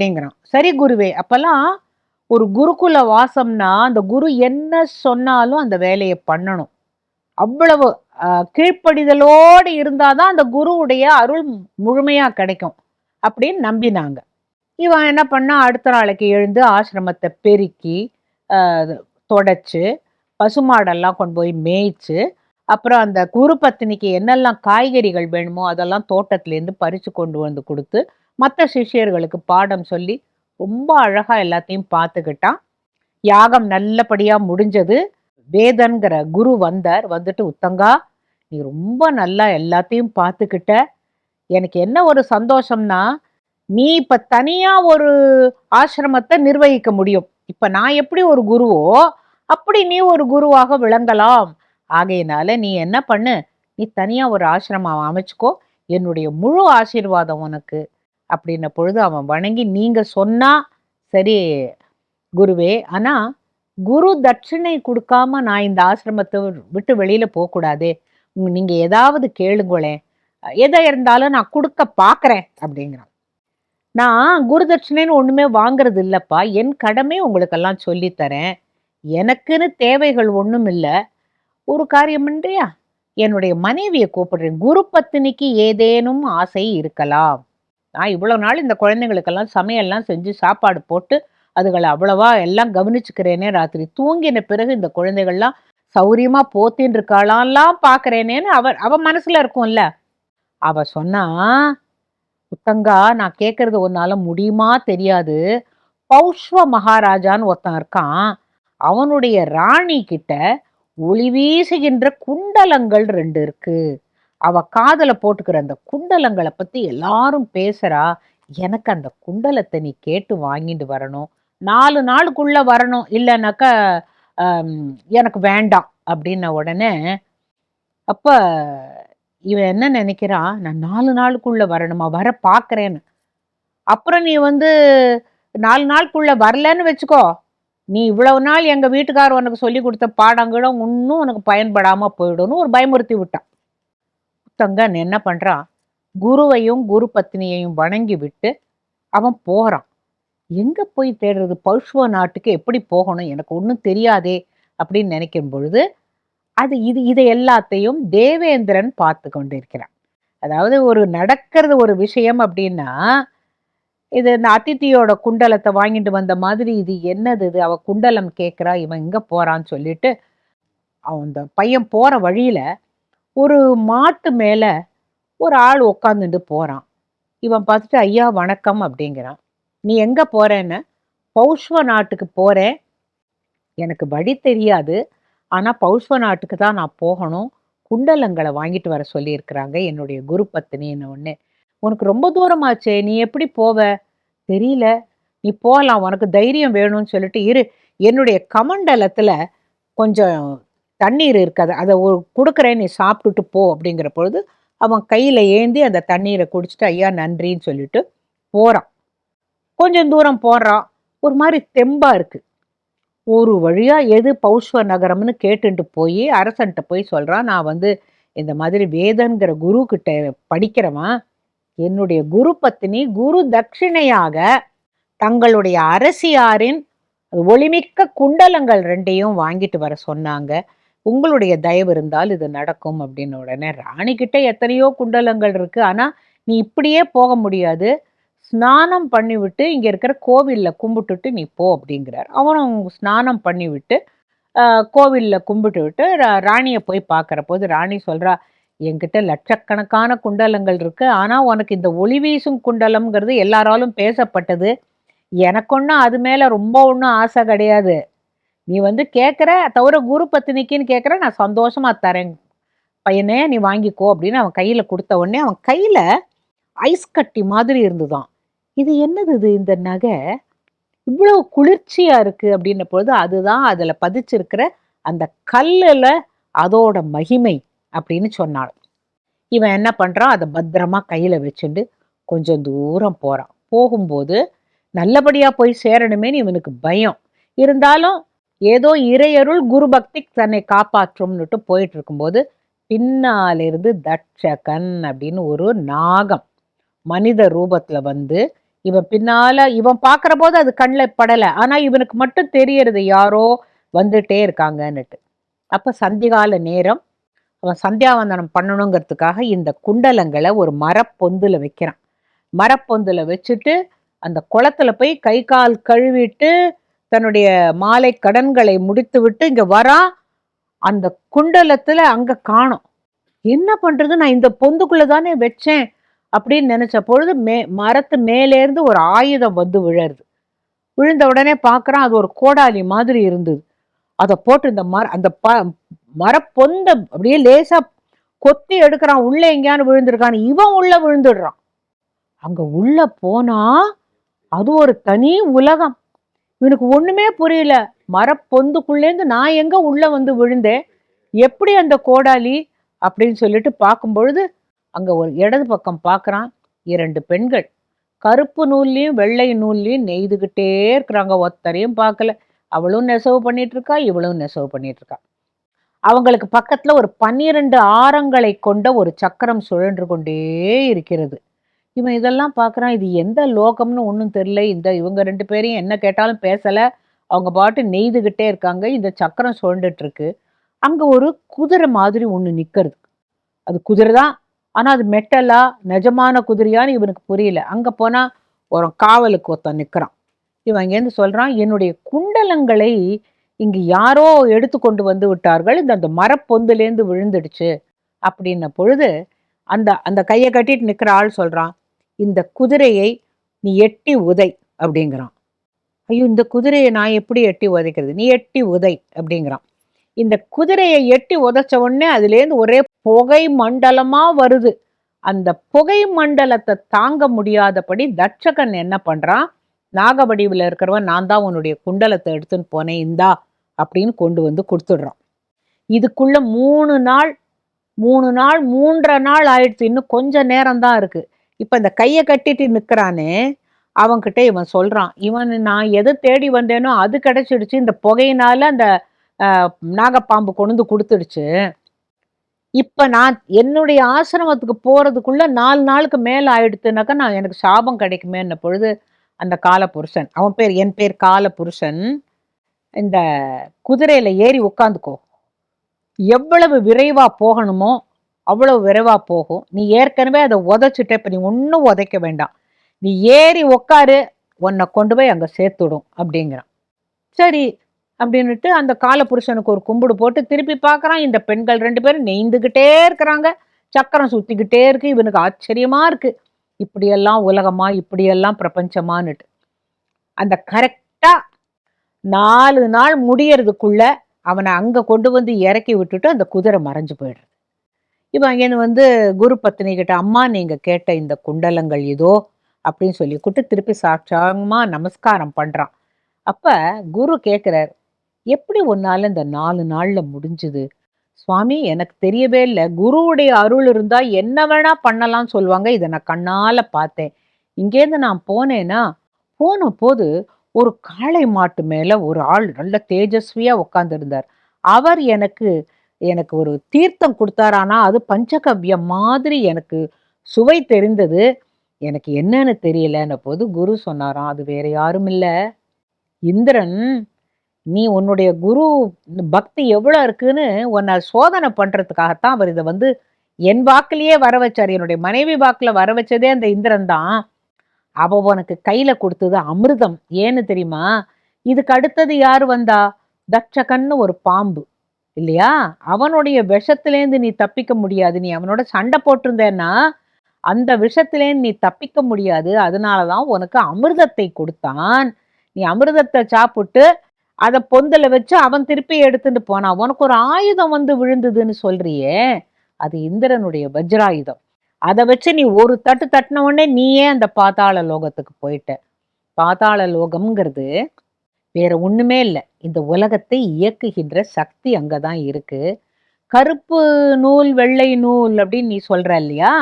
அப்படிங்கிறான். சரி குருவே அப்பெல்லாம் ஒரு குருகுல வாசம்னா அந்த குரு என்ன சொன்னாலும் அந்த வேலையை பண்ணணும். அவ்வளவு கீழ்ப்படிதலோடு இருந்தாதான் அந்த குருவுடைய அருள் முழுமையா கிடைக்கும் அப்படின்னு நம்பினாங்க. இவன் என்ன பண்ணா அடுத்த நாளைக்கு எழுந்து ஆசிரமத்தை பெருக்கி ஆஹ், தொடச்சு பசுமாடெல்லாம் கொண்டு போய் மேய்ச்சு அப்புறம் அந்த குரு பத்தினிக்கு என்னெல்லாம் காய்கறிகள் வேணுமோ அதெல்லாம் தோட்டத்துலேருந்து பறித்து கொண்டு வந்து கொடுத்து மற்ற சிஷ்யர்களுக்கு பாடம் சொல்லி ரொம்ப அழகாக எல்லாத்தையும் பார்த்துக்கிட்டான். யாகம் நல்லபடியாக முடிஞ்சது. வேதன்கிற குரு வந்தார். வந்துட்டு உத்தங்கா நீ ரொம்ப நல்லா எல்லாத்தையும் பார்த்துக்கிட்ட. எனக்கு என்ன ஒரு சந்தோஷம்னா நீ இப்போ தனியாக ஒரு ஆசிரமத்தை நிர்வகிக்க முடியும். இப்போ நான் எப்படி ஒரு குருவோ அப்படி நீ ஒரு குருவாக விளங்கலாம். ஆகையினால நீ என்ன பண்ணு? நீ தனியாக ஒரு ஆசிரமம் அமைச்சுக்கோ. என்னுடைய முழு ஆசீர்வாதம் உனக்கு. அப்படின்ன பொழுது அவன் வணங்கி நீங்கள் சொன்னால் சரி குருவே ஆனால் குரு தட்சிணை கொடுக்காம நான் இந்த ஆசிரமத்தை விட்டு வெளியில் போகக்கூடாதே. நீங்கள் ஏதாவது கேளுங்களேன். எதை இருந்தாலும் நான் கொடுக்க பார்க்குறேன் அப்படிங்கிறான். நான் குரு தட்சிணைன்னு ஒன்றுமே வாங்குறது இல்லைப்பா. என் கடமை உங்களுக்கெல்லாம் சொல்லித்தரேன் எனக்குன்னு தேவைகள் ஒன்றும் இல்லை. ஒரு காரியம் பண்றியா? என்னுடைய மனைவியை கூப்பிடுறேன். குரு பத்தினிக்கு ஏதேனும் ஆசை இருக்கலாம். நான் இவ்வளவு நாள் இந்த குழந்தைங்களுக்கெல்லாம் சமையல்லாம் செஞ்சு சாப்பாடு போட்டு அதுகளை அவ்வளவா எல்லாம் கவனிச்சுக்கிறேனே ராத்திரி. தூங்கின பிறகு இந்த குழந்தைகள்லாம் சௌரியமா போத்தின்னு இருக்காளான்லாம் பாக்குறேனேன்னு அவ அவ மனசுல இருக்கும்ல. அவ சொன்னா உத்தங்கா நான் கேட்கறது ஒன்னால முடியுமா தெரியாது. பௌஷ்வ மகாராஜான்னு ஒருத்தன் இருக்கான். அவனுடைய ராணி கிட்ட ஒளி வீசுகின்ற குண்டலங்கள் ரெண்டு இருக்கு. அவ காதல போட்டுக்கிற அந்த குண்டலங்களை பத்தி எல்லாரும் பேசுறா. எனக்கு அந்த குண்டலத்தை நீ கேட்டு வாங்கிட்டு வரணும். நாலு நாளுக்குள்ள வரணும். இல்லைனாக்கா எனக்கு வேண்டாம் அப்படின்ன உடனே அப்ப இவன் என்ன நினைக்கிறான் நான் நாலு நாளுக்குள்ள வரணுமா? வர பாக்குறேன்னு. அப்புறம் நீ வந்து நாலு நாளுக்குள்ள வரலன்னு வச்சுக்கோ. நீ இவ்வளவு நாள் எங்க வீட்டுக்காரர் உனக்கு சொல்லி கொடுத்த பாடங்களும் இன்னும் உனக்கு பயன்படாம போயிடும்னு ஒரு பயமுறுத்தி விட்டான். தங்கன் என்ன பண்றான் குருவையும் குரு பத்னியையும் வணங்கி விட்டு அவன் போறான். எங்க போய் தேடுறது? பௌஷ்வ நாட்டுக்கு எப்படி போகணும்? எனக்கு ஒன்றும் தெரியாதே அப்படின்னு நினைக்கும் பொழுது அது இது இதை எல்லாத்தையும் தேவேந்திரன் பார்த்து கொண்டிருக்கிறான். அதாவது ஒரு நடக்கிறது ஒரு விஷயம் அப்படின்னா இது இந்த அதித்தியோட குண்டலத்தை வாங்கிட்டு வந்த மாதிரி இது என்னது இது? அவ குண்டலம் கேட்குறா இவன் எங்க போகிறான்னு சொல்லிட்டு அவன் அந்த பையன் போற வழியில ஒரு மாட்டு மேலே ஒரு ஆள் உட்காந்துட்டு போகிறான் இவன் பார்த்துட்டு ஐயா வணக்கம் அப்படிங்கிறான். நீ எங்கே போகிறேன்னு பௌஷ்வ நாட்டுக்கு போகிறேன் எனக்கு வழி தெரியாது. ஆனால் பௌஷ்வ நாட்டுக்கு தான் நான் போகணும். குண்டலங்களை வாங்கிட்டு வர சொல்லியிருக்கிறாங்க. என்னுடைய குரு பத்தினின்னு ஒன்று உனக்கு ரொம்ப தூரமாச்சே. நீ எப்படி போவ? தெரியல. நீ போகலாம் உனக்கு தைரியம் வேணும்னு சொல்லிட்டு இரு. என்னுடைய கமண்டலத்தில் கொஞ்சம் தண்ணீர் இருக்காது. அதை ஒரு கொடுக்குறேன் நீ சாப்பிட்டுட்டு போ அப்படிங்கிற பொழுது அவன் கையில் ஏந்தி அந்த தண்ணீரை குடிச்சிட்டு ஐயா நன்றின்னு சொல்லிட்டு போகிறான் கொஞ்சம் தூரம் போகிறான் ஒரு மாதிரி தெம்பாக இருக்குது ஒரு வழியாக எது பௌஷ்வ நகரம்னு கேட்டுட்டு போய் அரசன்ட்ட போய் சொல்கிறான் நான் வந்து இந்த மாதிரி வேதன்கிற குரு கிட்ட படிக்கிறவன். என்னுடைய குரு பத்தினி குரு தட்சிணையாக தங்களுடைய அரசியாரின் ஒளிமிக்க குண்டலங்கள் ரெண்டையும் வாங்கிட்டு வர சொன்னாங்க. உங்களுடைய தயவு இருந்தால் இது நடக்கும் அப்படின்னு உடனே ராணி கிட்ட எத்தனையோ குண்டலங்கள் இருக்கு. ஆனா நீ இப்படியே போக முடியாது. ஸ்நானம் பண்ணிவிட்டு இங்க இருக்கிற கோவிலில் கும்பிட்டுட்டு நீ போ அப்படிங்கிறார். அவனும் ஸ்நானம் பண்ணிவிட்டு கோவிலில் கும்பிட்டு விட்டு ரா- ராணியை போய் பார்க்குற போது ராணி சொல்கிறா என்கிட்ட லட்சக்கணக்கான குண்டலங்கள் இருக்கு. ஆனால் உனக்கு இந்த ஒளி வீசும் குண்டலம்ங்கிறது எல்லாராலும் பேசப்பட்டது. எனக்கு ஒன்றும் அது மேலே ரொம்ப ஒன்றும் ஆசை கிடையாது. நீ வந்து கேட்குற தவிர குரு பத்தினிக்குன்னு கேட்குற நான் சந்தோஷமாக தரேன். பையனே நீ வாங்கிக்கோ அப்படின்னு அவன் கையில் கொடுத்த உடனே அவன் கையில் ஐஸ் கட்டி மாதிரி இருந்துதான். இது என்னது இது இந்த நகை? இவ்வளவு குளிர்ச்சியாக இருக்குது அப்படின்ன பொழுது அதுதான் அதில் பதிச்சிருக்கிற அந்த கல்லில் அதோட மகிமை அப்படின்னு சொன்னாள். இவன் என்ன பண்ணுறான் அதை பத்திரமா கையில் வச்சுட்டு கொஞ்சம் தூரம் போகிறான் போகும்போது நல்லபடியாக போய் சேரணுமேன்னு இவனுக்கு பயம். இருந்தாலும் ஏதோ இறையருள் குரு பக்தி தன்னை காப்பாற்றும்னுட்டு போயிட்டு இருக்கும்போது பின்னாலிருந்து தட்சகன் அப்படின்னு ஒரு நாகம் மனித ரூபத்தில் வந்து இவன் பின்னால இவன் பார்க்குற போது அது கண்ணில் படலை. ஆனால் இவனுக்கு மட்டும் தெரியறது யாரோ வந்துட்டே இருக்காங்கன்னுட்டு. அப்போ சந்திகால நேரம் அவன் சந்தியாவந்தனம் பண்ணணுங்கிறதுக்காக இந்த குண்டலங்களை ஒரு மரப்பொந்தில் வைக்கிறான். மரப்பொந்தில் வச்சுட்டு அந்த குளத்துல போய் கை கால் கழுவிட்டு தன்னுடைய மாலை கடன்களை முடித்து விட்டு இங்க வரான் அந்த குண்டலத்துல அங்க காணும். என்ன பண்றது? நான் இந்த பொந்துக்குள்ள தானே வச்சேன் அப்படின்னு நினைச்ச பொழுது மே மரத்து மேலேருந்து ஒரு ஆயுதம் வந்து விழருது. விழுந்த உடனே பார்க்குறான் அது ஒரு கோடாலி மாதிரி இருந்தது. அதை போட்டு இந்த மர அந்த ப மரப்பொந்த அப்படியே லேசா கொத்தி எடுக்கிறான். உள்ளே எங்கேயானு விழுந்திருக்கான் இவன் உள்ள விழுந்துடுறான். அங்க உள்ள போனா அது ஒரு தனி உலகம். இவனுக்கு ஒண்ணுமே புரியல. மரப்பொந்துக்குள்ளேருந்து நான் எங்க உள்ள வந்து விழுந்தேன்? எப்படி அந்த கோடாலி? அப்படின்னு சொல்லிட்டு பார்க்கும் பொழுது அங்க ஒரு இடது பக்கம் பார்க்கறான் இரண்டு பெண்கள். கருப்பு நூல்லையும் வெள்ளை நூல்லையும் நெய்துகிட்டே இருக்கிறாங்க. ஒத்தரையும் பார்க்கல. அவளும் நெசவு பண்ணிட்டு இருக்கா இவளும் நெசவு பண்ணிட்டு இருக்கா அவங்களுக்கு பக்கத்துல ஒரு பன்னிரண்டு ஆரங்களை கொண்ட ஒரு சக்கரம் சுழன்று கொண்டே இருக்கிறது. இவன் இதெல்லாம் பார்க்குறான் இது எந்த லோகம்னு ஒன்றும் தெரில இந்த இவங்க ரெண்டு பேரையும் என்ன கேட்டாலும் பேசலை. அவங்க பாட்டு நெய்துகிட்டே இருக்காங்க. இந்த சக்கரம் சுழண்டுட்டுருக்கு அங்கே ஒரு குதிரை மாதிரி ஒன்று நிற்கிறது அது குதிரை தான். ஆனால் அது மெட்டலா நிஜமான குதிரையான்னு இவனுக்கு புரியல. அங்கே போனால் ஒரு காவலுக்கு ஒருத்தன் நிற்கிறான் இவன் இங்கேருந்து சொல்கிறான் என்னுடைய குண்டலங்களை இங்கு யாரோ எடுத்து கொண்டு வந்து விட்டார்கள். இந்த அந்த மரப்பொந்துலேருந்து விழுந்துடுச்சு. அப்படின்ன பொழுது அந்த அந்த கையை கட்டிட்டு நிற்கிற ஆள் சொல்கிறான் இந்த குதிரையை நீ எட்டி உதை அப்படிங்கிறான். ஐயோ இந்த குதிரையை நான் எப்படி எட்டி உதைக்கிறது? நீ எட்டி உதை அப்படிங்கிறான். இந்த குதிரையை எட்டி உதைச்ச உடனே அதுலேருந்து ஒரே புகை மண்டலமா வருது. அந்த புகை மண்டலத்தை தாங்க முடியாதபடி தட்சகன் என்ன பண்றான்? நாகவடிவில் இருக்கிறவன் நான் தான் உன்னுடைய குண்டலத்தை எடுத்துன்னு போனேன் இந்தா அப்படின்னு கொண்டு வந்து கொடுத்துடுறான். இதுக்குள்ள மூணு நாள் மூணு நாள் மூன்றரை நாள் ஆயிடுச்சு. இன்னும் கொஞ்சம் நேரம் தான் இருக்குது இப்போ இந்த கையை கட்டிட்டு நிற்கிறானே அவன்கிட்ட இவன் சொல்கிறான் இவன் நான் எதை தேடி வந்தேனோ அது கிடச்சிடுச்சு இந்த புகையினால அந்த நாகப்பாம்பு கொண்டு வந்து கொடுத்துடுச்சு. இப்போ நான் என்னுடைய ஆசிரமத்துக்கு போகிறதுக்குள்ளே நாலு நாளுக்கு மேலே ஆயிடுத்துனாக்கா நான் எனக்கு சாபம் கிடைக்குமேன்ன பொழுது அந்த காலபுருஷன் அவன் பேர் என் பேர் காலபுருஷன் இந்த குதிரையில் ஏறி உட்காந்துக்கோ எவ்வளவு விரைவாக போகணுமோ அவ்வளோ விரைவாக போகும். நீ ஏற்கனவே அதை உதச்சிட்ட இப்போ நீ ஒன்றும் உதைக்க வேண்டாம். நீ ஏறி உக்காரு உன்னை கொண்டு போய் அங்கே சேர்த்துடும் அப்படிங்கிறான். சரி அப்படின்னுட்டு அந்த காலபுருஷனுக்கு ஒரு கும்பிடு போட்டு திருப்பி பார்க்குறான். இந்த பெண்கள் ரெண்டு பேரும் நெய்ந்துக்கிட்டே இருக்கிறாங்க. சக்கரம் சுற்றிக்கிட்டே இருக்கு. இவனுக்கு ஆச்சரியமாக இருக்குது இப்படியெல்லாம் உலகமா இப்படியெல்லாம் பிரபஞ்சமான்னுட்டு. அந்த கரெக்டாக நாலு நாள் முடியறதுக்குள்ள அவனை அங்கே கொண்டு வந்து இறக்கி விட்டுட்டு அந்த குதிரை மறைஞ்சு போயிடுறான் இவன் அங்கேருந்து வந்து குரு பத்தினி கிட்ட அம்மா நீங்கள் கேட்ட இந்த குண்டலங்கள் இதோ அப்படின்னு சொல்லி கூட்டு திருப்பி சாட்சாங்கமாக நமஸ்காரம் பண்ணுறான் அப்போ குரு கேட்குறார் எப்படி ஒன்னால் இந்த நாலு நாளில் முடிஞ்சுது? சுவாமி எனக்கு தெரியவே இல்லை. குருவுடைய அருள் இருந்தால் என்ன வேணால் பண்ணலாம்னு சொல்லுவாங்க. இதை நான் கண்ணால் பார்த்தேன். இங்கேருந்து நான் போனேன்னா போன போது ஒரு காளை மாட்டு மேலே ஒரு ஆள் நல்ல தேஜஸ்வியாக உட்காந்துருந்தார் அவர் எனக்கு எனக்கு ஒரு தீர்த்தம் கொடுத்தாரானா? அது பஞ்சகவ்யம் மாதிரி எனக்கு சுவை தெரிந்தது. எனக்கு என்னன்னு தெரியலன்ன போது குரு சொன்னாராம் அது வேற யாரும் இல்லை. இந்திரன் நீ உன்னுடைய குரு பக்தி எவ்வளோ இருக்குன்னு உன்னை சோதனை பண்ணுறதுக்காகத்தான் அவர் இதை வந்து என் வாக்குலேயே வர வச்சார். என்னுடைய மனைவி வாக்கில் வர வச்சதே அந்த இந்திரன் தான். அவள் உனக்கு கையில் கொடுத்தது அமிர்தம். ஏன்னு தெரியுமா? இதுக்கு அடுத்தது யார் வந்தா? தட்சகன்னு ஒரு பாம்பு. இல்லையா? அவனுடைய விஷத்திலேருந்து நீ தப்பிக்க முடியாது. நீ அவனோட சண்டை போட்டிருந்தேன்னா அந்த விஷத்திலேருந்து நீ தப்பிக்க முடியாது. அதனாலதான் உனக்கு அமிர்தத்தை கொடுத்தான். நீ அமிர்தத்தை சாப்பிட்டு அதை பொந்தல வச்சு அவன் திருப்பி எடுத்துட்டு போனான் உனக்கு ஒரு ஆயுதம் வந்து விழுந்ததுன்னு சொல்றியே அது இந்திரனுடைய வஜ்ராயுதம். அதை வச்சு நீ ஒரு தட்டு தட்டின உடனே நீயே அந்த பாதாள லோகத்துக்கு போயிட்ட. பாதாள லோகம்ங்கிறது வேற ஒண்ணுமே இல்லை. இந்த உலகத்தை இயக்குகின்ற சக்தி அங்கதான் இருக்கு. கருப்பு நூல் வெள்ளை நூல் அப்படின்னு நீ சொல்ற இல்லையா?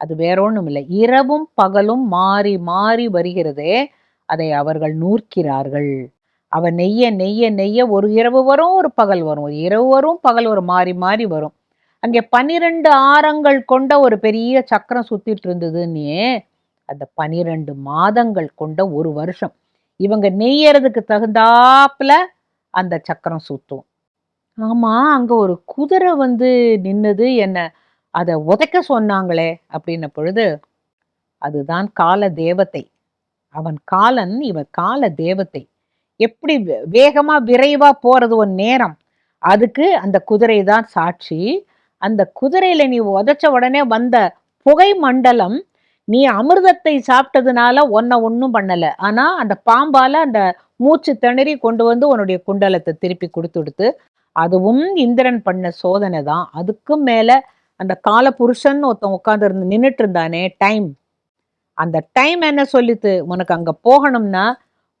அது வேற ஒன்றும் இல்லை. இரவும் பகலும் மாறி மாறி வருகிறதே அதை அவர்கள் நூற்கிறார்கள். அவ நெய்ய நெய்ய நெய்ய ஒரு இரவு வரும் ஒரு பகல் வரும். ஒரு இரவு வரும் பகல் வரும் மாறி மாறி வரும். அங்கே பனிரெண்டு ஆரங்கள் கொண்ட ஒரு பெரிய சக்கரம் சுத்திட்டு இருந்ததுன்னே அந்த பனிரெண்டு மாதங்கள் கொண்ட ஒரு வருஷம். இவங்க நெய்யறதுக்கு தகுந்தாப்புல அந்த சக்கரம் சுத்தும். ஆமா அங்க ஒரு குதிரை வந்து நின்னது என்ன? அதை உதைக்க சொன்னாங்களே அப்படின்ன பொழுது அதுதான் கால தேவத்தை அவன் காலன் இவன் கால தேவத்தை எப்படி வே- வேகமா விரைவா போறது ஒரு நேரம்? அதுக்கு அந்த குதிரை தான் சாட்சி. அந்த குதிரையில நீ உதைச்ச உடனே வந்த புகை மண்டலம் நீ அமிர்தத்தை சாப்பிட்டதுனால உன்னை ஒன்றும் பண்ணலை. ஆனால் அந்த பாம்பால் அந்த மூச்சு திணறி கொண்டு வந்து உன்னுடைய குண்டலத்தை திருப்பி கொடுத்துடுத்து அதுவும் இந்திரன் பண்ண சோதனை தான். அதுக்கும் மேலே அந்த காலபுருஷன் ஒருத்தன் உட்காந்து இருந்து நின்றுட்டு இருந்தானே டைம் அந்த டைம் என்ன சொல்லித்து? உனக்கு அங்கே போகணும்னா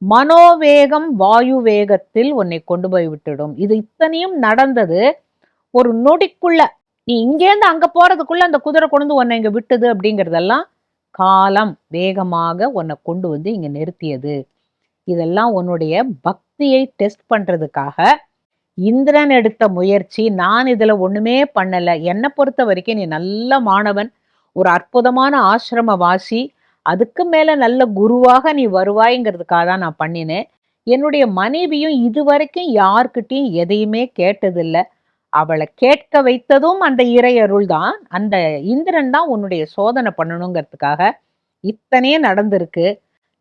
மனோவேகம் வாயு வேகத்தில் உன்னை கொண்டு போய் விட்டுடும். இது இத்தனையும் நடந்தது. ஒரு நொடிக்குள்ள. நீ இங்கேருந்து அங்கே போறதுக்குள்ள அந்த குதிரை கொண்டு வந்து உன்னை இங்கே விட்டுது அப்படிங்கிறதெல்லாம் காலம் வேகமாக உன்னை கொண்டு வந்து இங்க நிறுத்தியது. இதெல்லாம் உன்னுடைய பக்தியை டெஸ்ட் பண்றதுக்காக. இந்திரன் எடுத்த முயற்சி நான் இதுல ஒண்ணுமே பண்ணல. என்னை பொறுத்த வரைக்கும் நீ நல்ல மாணவன் ஒரு அற்புதமான ஆசிரமவாசி அதுக்கு மேல நல்ல குருவாக நீ வருவாய்ங்கிறதுக்காக தான் நான் பண்ணினேன். என்னுடைய மனைவியும் இதுவரைக்கும் யார்கிட்டையும் எதையுமே கேட்டதில்லை. அவளை கேட்க வைத்ததும் அந்த இறையருள் தான் அந்த இந்திரன் தான் உன்னுடைய சோதனை பண்ணணுங்கிறதுக்காக இத்தனையே நடந்திருக்கு.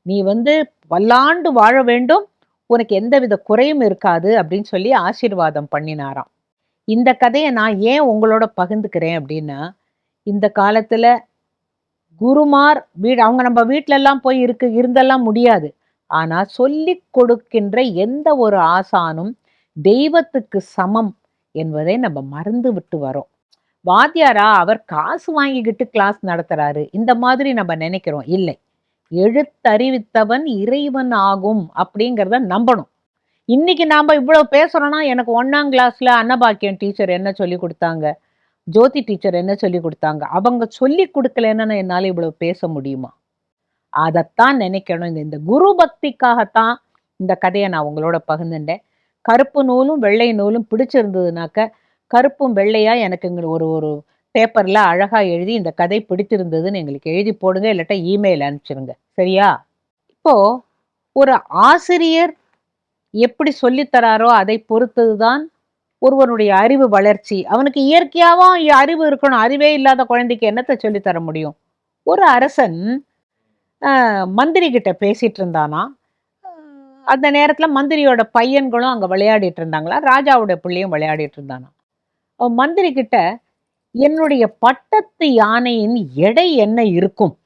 நீ வந்து வல்லாண்டு வாழ வேண்டும். உனக்கு எந்தவித குறையும் இருக்காது அப்படின்னு சொல்லி ஆசீர்வாதம் பண்ணினாராம். இந்த கதையை நான் ஏன் உங்களோட பகிர்ந்துக்கிறேன் அப்படின்னா இந்த காலத்தில் குருமார் வீடு அவங்க நம்ம வீட்டிலெல்லாம் போய் இருக்கு இருந்தெல்லாம் முடியாது. ஆனால் சொல்லி கொடுக்கின்ற எந்த ஒரு ஆசானும் தெய்வத்துக்கு சமம் என்பதை நம்ம மறந்து விட்டு வரோம். வாத்தியாரா அவர் காசு வாங்கிக்கிட்டு கிளாஸ் நடத்துறாரு. இந்த மாதிரி நம்ம நினைக்கிறோம். இல்லை. எழுத்தறிவித்தவன் இறைவன் ஆகும் அப்படிங்கிறத நம்பணும். இன்னைக்கு நாம இவ்வளவு பேசுறோம்னா எனக்கு ஒன்றாம் கிளாஸ்ல அன்னபாக்கியம் டீச்சர் என்ன சொல்லி கொடுத்தாங்க? ஜோதி டீச்சர் என்ன சொல்லி கொடுத்தாங்க? அவங்க சொல்லி கொடுக்கலன்னு என்னால இவ்வளவு பேச முடியுமா? அதைத்தான் நினைக்கணும். இந்த இந்த குரு பக்திக்காகத்தான் இந்த கதையை நான் உங்களோட பகிர்ந்துட்டேன். கருப்பு நூலும் வெள்ளை நூலும் பிடிச்சிருந்ததுனாக்க கருப்பும் வெள்ளையா எனக்கு எங்களுக்கு ஒரு ஒரு பேப்பரில் அழகாக எழுதி இந்த கதை பிடித்திருந்ததுன்னு எங்களுக்கு எழுதி போடுங்க இல்லாட்டா இமெயில் அனுப்பிச்சிருங்க. சரியா? இப்போ ஒரு ஆசிரியர் எப்படி சொல்லித் தராரோ அதை பொறுத்ததுதான் ஒருவனுடைய அறிவு வளர்ச்சி. அவனுக்கு இயற்கையாகவும் அறிவு இருக்கணும் அறிவே இல்லாத குழந்தைக்கு என்னத்தை சொல்லித்தர முடியும்? ஒரு அரசன் மந்திரி கிட்ட பேசிட்டு இருந்தானா? அந்த நேரத்துல மந்திரியோட பையன்களும் அங்க விளையாடிட்டு இருந்தாங்களா? ராஜாவோட பிள்ளையும் விளையாடிட்டு இருந்தானா? அவன் மந்திரி கிட்ட என்னுடைய பட்டத்து யானையின் எடை என்ன இருக்கும்?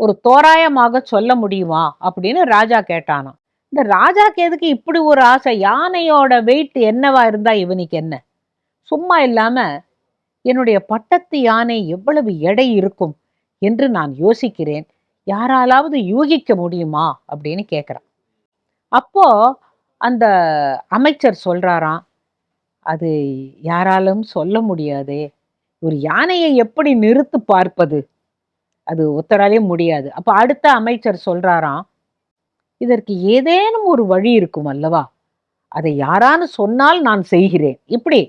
ஒரு தோராயமாக சொல்ல முடியுமா? அப்படின்னு ராஜா கேட்டானாம். இந்த ராஜாக்கு எதுக்கு இப்படி ஒரு ஆசை? யானையோட வெயிட் என்னவா இருந்தா இவனுக்கு என்ன? சும்மா இல்லாம என்னுடைய பட்டத்து யானை எவ்வளவு எடை இருக்கும்? என்று நான் யோசிக்கிறேன். யாராலாவது யூகிக்க முடியுமா? அப்படின்னு கேட்குறான் அப்போ அந்த அமைச்சர் சொல்றாராம் அது யாராலும் சொல்ல முடியாதே. ஒரு யானையை எப்படி நிறுத்து பார்ப்பது? அது ஒத்தராலே முடியாது. அப்ப அடுத்த அமைச்சர் சொல்றாராம் இதற்கு ஏதேனும் ஒரு வழி இருக்கும் அல்லவா? அதை யாரான்னு சொன்னால் நான் செய்கிறேன். இப்படி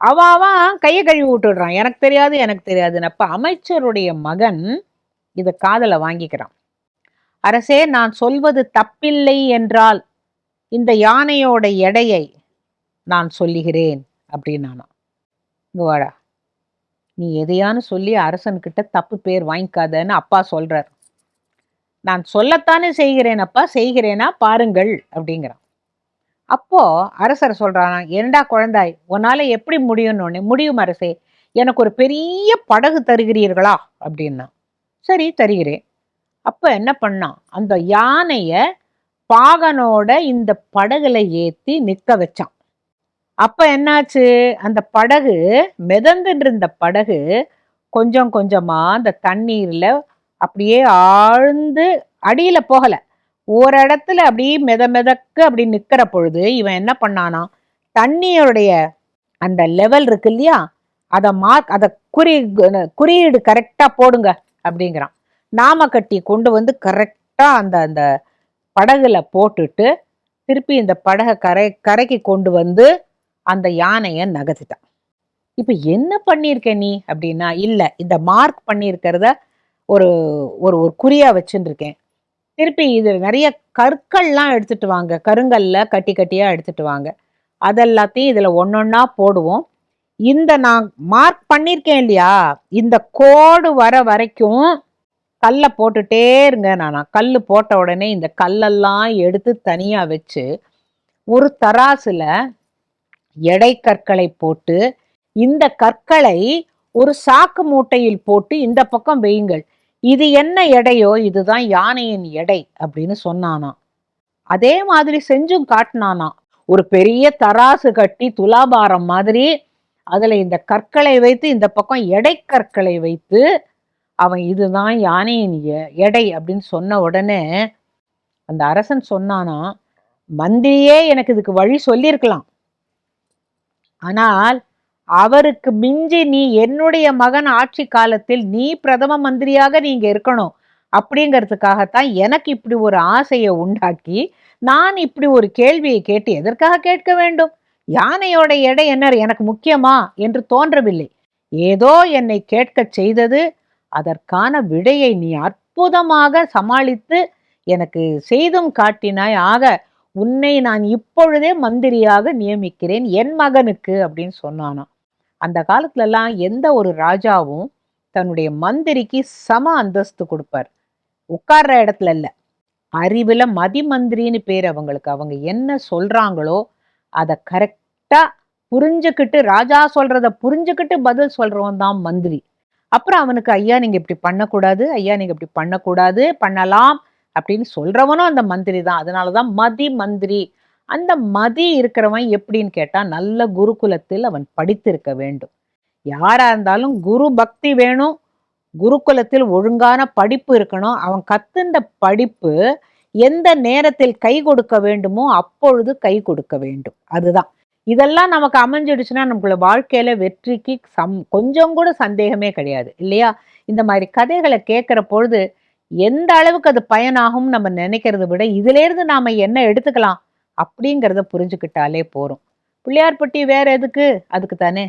அவாவான் அவன் கையை கழுவி விட்டுடுறான். எனக்கு தெரியாது எனக்கு தெரியாதுன்னு. அப்ப அமைச்சருடைய மகன் இதை காதலை வாங்கிக்கிறான். அரசே நான் சொல்வது தப்பில்லை என்றால் இந்த யானையோட எடையை நான் சொல்லுகிறேன் அப்படின்னானா இங்க வாடா. நீ எதையான்னு சொல்லி அரசன்கிட்ட தப்பு பேர் வாங்கிக்காதன்னு அப்பா சொல்றார். நான் சொல்லத்தானே செய்கிறேன் அப்பா செய்கிறேனா பாருங்கள் அப்படிங்கிறான். அப்போ அரசர் சொல்கிறானா என்னடா குழந்தாய் உன்னால எப்படி முடியும்னு முடியும் அரசே எனக்கு ஒரு பெரிய படகு தருகிறீர்களா? அப்படின்னா சரி தருகிறேன். அப்போ என்ன பண்ணான்? அந்த யானையை பாகனோட இந்த படகுல ஏத்தி நிக்க வச்சான். அப்ப என்னாச்சு? அந்த படகு மிதந்துட்டு இருந்த படகு கொஞ்சம் கொஞ்சமா அந்த தண்ணீர்ல அப்படியே ஆழ்ந்து அடியில போகல. ஒரு இடத்துல அப்படியே மித மிதக்கு அப்படி நிக்கிற பொழுது இவன் என்ன பண்ணானா தண்ணியோடைய அந்த லெவல் இருக்கு இல்லையா? அதை மார்க் அதை குறி குறியீடு கரெக்டா போடுங்க அப்படிங்கிறான். நாம கட்டி கொண்டு வந்து கரெக்டா அந்த அந்த படகுல போட்டுட்டு திருப்பி இந்த படகை கரை கரைக்கு கொண்டு வந்து அந்த யானையை நகர்த்திட்டான். இப்போ என்ன பண்ணியிருக்க நீ அப்படின்னா இல்லை இந்த மார்க் பண்ணியிருக்கிறத ஒரு ஒரு ஒரு குறியா வச்சுட்டு திருப்பி இது நிறைய கற்கள்லாம் எடுத்துட்டு வாங்க கருங்கல்ல கட்டி கட்டியாக எடுத்துட்டு வாங்க. அதெல்லாத்தையும் இதில் ஒன்னொன்னா போடுவோம். இந்த நான் மார்க் பண்ணியிருக்கேன் இல்லையா? இந்த கோடு வர வரைக்கும் கல்லை போட்டுட்டே இருங்க நானா. கல் போட்ட உடனே இந்த கல்லெல்லாம் எடுத்து தனியாக வச்சு ஒரு தராசுல எடை கற்களை போட்டு இந்த கற்களை ஒரு சாக்கு மூட்டையில் போட்டு இந்த பக்கம் வெயுங்கள். இது என்ன எடையோ இதுதான் யானையின் எடை அப்படின்னு சொன்னானா. அதே மாதிரி செஞ்சும் காட்டினானா. ஒரு பெரிய தராசு கட்டி துலாபாரம் மாதிரி அதில் இந்த கற்களை வைத்து இந்த பக்கம் எடை கற்களை வைத்து அவன் இதுதான் யானையின் எடை அப்படின்னு சொன்ன உடனே அந்த அரசன் சொன்னானா மந்திரியே எனக்கு இதுக்கு வழி சொல்லியிருக்கலாம். ஆனால் அவருக்கு மிஞ்சி நீ என்னுடைய மகன் ஆட்சி காலத்தில் நீ பிரதம மந்திரியாக நீங்க இருக்கணும். அப்படிங்கிறதுக்காகத்தான் எனக்கு இப்படி ஒரு ஆசையை உண்டாக்கி நான் இப்படி ஒரு கேள்வியை கேட்டு எதற்காக கேட்க வேண்டும்? யானையோட எடை என்ன எனக்கு முக்கியமா? என்று தோன்றவில்லை. ஏதோ என்னை கேட்கச் செய்தது அதற்கான விடையை நீ அற்புதமாக சமாளித்து எனக்கு செய்தும் காட்டினாய். ஆக உன்னை நான் இப்பொழுதே மந்திரியாக நியமிக்கிறேன். என் மகனுக்கு அப்படின்னு சொன்னானாம். அந்த காலத்துலலாம் எந்த ஒரு ராஜாவும் தன்னுடைய மந்திரிக்கு சம அந்தஸ்து கொடுப்பார். உட்கார்ற இடத்துல இல்லை. அறிவில் மதி மந்திரின்னு பேர் அவங்களுக்கு. அவங்க என்ன சொல்கிறாங்களோ அதை கரெக்டாக புரிஞ்சுக்கிட்டு ராஜா சொல்கிறத புரிஞ்சுக்கிட்டு பதில் சொல்கிறவன் தான் மந்திரி. அப்புறம் அவனுக்கு ஐயா நீங்க இப்படி பண்ணக்கூடாது ஐயா நீங்க இப்படி பண்ணக்கூடாது பண்ணலாம் அப்படின்னு சொல்றவனும் அந்த மந்திரி தான். அதனால தான் மதி மந்திரி. அந்த மதி இருக்கிறவன் எப்படின்னு கேட்டால் நல்ல குருகுலத்தில் அவன் படித்திருக்க வேண்டும். யாராக இருந்தாலும் குரு பக்தி வேணும். குருகுலத்தில் ஒழுங்கான படிப்பு இருக்கணும். அவன் கத்துண்ட படிப்பு எந்த நேரத்தில் கை கொடுக்க வேண்டுமோ அப்பொழுது கை கொடுக்க வேண்டும். அதுதான். இதெல்லாம் நமக்கு அமைஞ்சிடுச்சுன்னா நம்மளோட வாழ்க்கையில வெற்றிக்கு சம் கொஞ்சம் கூட சந்தேகமே கிடையாது இல்லையா? இந்த மாதிரி கதைகளை கேட்குற பொழுது எந்த அளவுக்கு அது பயனாகும் நம்ம நினைக்கிறத விட இதுலேருந்து நாம் நாம என்ன எடுத்துக்கலாம் அப்படிங்கிறத புரிஞ்சுக்கிட்டாலே போறோம். பிள்ளையார்பட்டி வேற எதுக்கு? அதுக்கு தானே